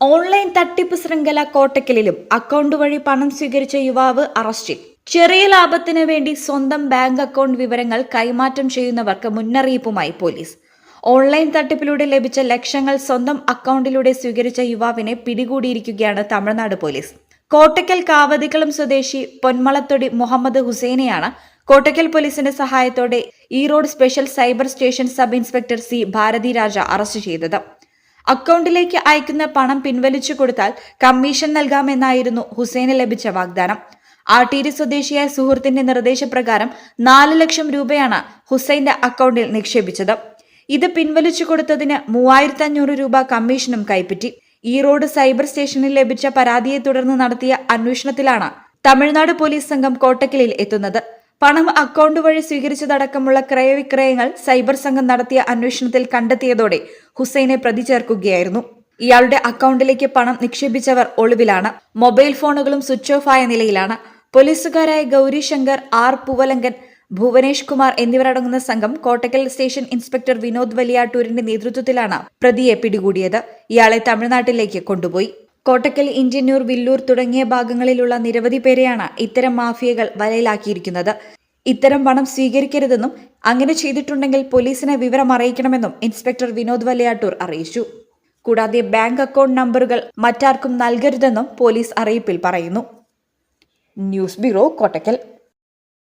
Online തട്ടിപ്പ് ശൃംഖല കോട്ടക്കലിലും account വഴി പണം സ്വീകരിച്ച യുവാവ് അറസ്റ്റിൽ. ചെറിയ ലാഭത്തിന് വേണ്ടി സ്വന്തം ബാങ്ക് അക്കൗണ്ട് വിവരങ്ങൾ കൈമാറ്റം ചെയ്യുന്നവർക്ക് മുന്നറിയിപ്പുമായി പോലീസ്. ഓൺലൈൻ തട്ടിപ്പിലൂടെ ലഭിച്ച ലക്ഷങ്ങൾ സ്വന്തം അക്കൗണ്ടിലൂടെ സ്വീകരിച്ച യുവാവിനെ പിടികൂടിയിരിക്കുകയാണ് തമിഴ്നാട് പോലീസ്. കോട്ടക്കൽ കാവതിക്കളം സ്വദേശി പൊന്മളത്തൊടി മുഹമ്മദ് ഹുസൈനെയാണ് കോട്ടക്കൽ പോലീസിന്റെ സഹായത്തോടെ Erode special cyber station sub inspector C Bharathi Raja arrest ചെയ്തത്. അക്കൗണ്ടിലേക്ക് അയക്കുന്ന പണം പിൻവലിച്ചു കൊടുത്താൽ കമ്മീഷൻ നൽകാമെന്നായിരുന്നു ഹുസൈന് ലഭിച്ച വാഗ്ദാനം. ആട്ടീരി സ്വദേശിയായ സുഹൃത്തിന്റെ നിർദ്ദേശപ്രകാരം നാല് ലക്ഷം രൂപയാണ് ഹുസൈന്റെ അക്കൗണ്ടിൽ നിക്ഷേപിച്ചത്. ഇത് പിൻവലിച്ചു കൊടുത്തതിന് മൂവായിരത്തി അഞ്ഞൂറ് രൂപ കമ്മീഷനും കൈപ്പറ്റി. ഈറോഡ് റോഡ് സൈബർ സ്റ്റേഷനിൽ ലഭിച്ച പരാതിയെ തുടർന്ന് നടത്തിയ അന്വേഷണത്തിലാണ് തമിഴ്നാട് പോലീസ് സംഘം കോട്ടക്കലിൽ എത്തുന്നത്. പണം അക്കൗണ്ട് വഴി സ്വീകരിച്ചതടക്കമുള്ള ക്രയവിക്രയങ്ങൾ സൈബർ സംഘം നടത്തിയ അന്വേഷണത്തിൽ കണ്ടെത്തിയതോടെ ഹുസൈനെ പ്രതി ചേർക്കുകയായിരുന്നു. ഇയാളുടെ അക്കൗണ്ടിലേക്ക് പണം നിക്ഷേപിച്ചവർ ഒളിവിലാണ്. മൊബൈൽ ഫോണുകളും സ്വിച്ച് ഓഫ് ആയ നിലയിലാണ്. പോലീസുകാരായ ഗൗരിശങ്കർ ആർ പൂവലങ്കൻ ഭുവനേഷ് കുമാർ എന്നിവരടങ്ങുന്ന സംഘം കോട്ടക്കൽ സ്റ്റേഷൻ ഇൻസ്പെക്ടർ വിനോദ് വലിയാട്ടൂരിന്റെ നേതൃത്വത്തിലാണ് പ്രതിയെ പിടികൂടിയത്. ഇയാളെ തമിഴ്നാട്ടിലേക്ക് കൊണ്ടുപോയി. കോട്ടക്കൽ ഇഞ്ചന്നൂർ വില്ലൂർ തുടങ്ങിയ ഭാഗങ്ങളിലുള്ള നിരവധി പേരെയാണ് ഇത്തരം മാഫിയകൾ വലയിലാക്കിയിരിക്കുന്നത്. ഇത്തരം പണം സ്വീകരിക്കരുതെന്നും അങ്ങനെ ചെയ്തിട്ടുണ്ടെങ്കിൽ പോലീസിനെ വിവരം അറിയിക്കണമെന്നും ഇൻസ്പെക്ടർ വിനോദ് വലയാട്ടൂർ അറിയിച്ചു. കൂടാതെ ബാങ്ക് അക്കൗണ്ട് നമ്പറുകൾ മറ്റാർക്കും നൽകരുതെന്നും പോലീസ് അറിയിപ്പിൽ പറയുന്നു. News bureau Kottakkal.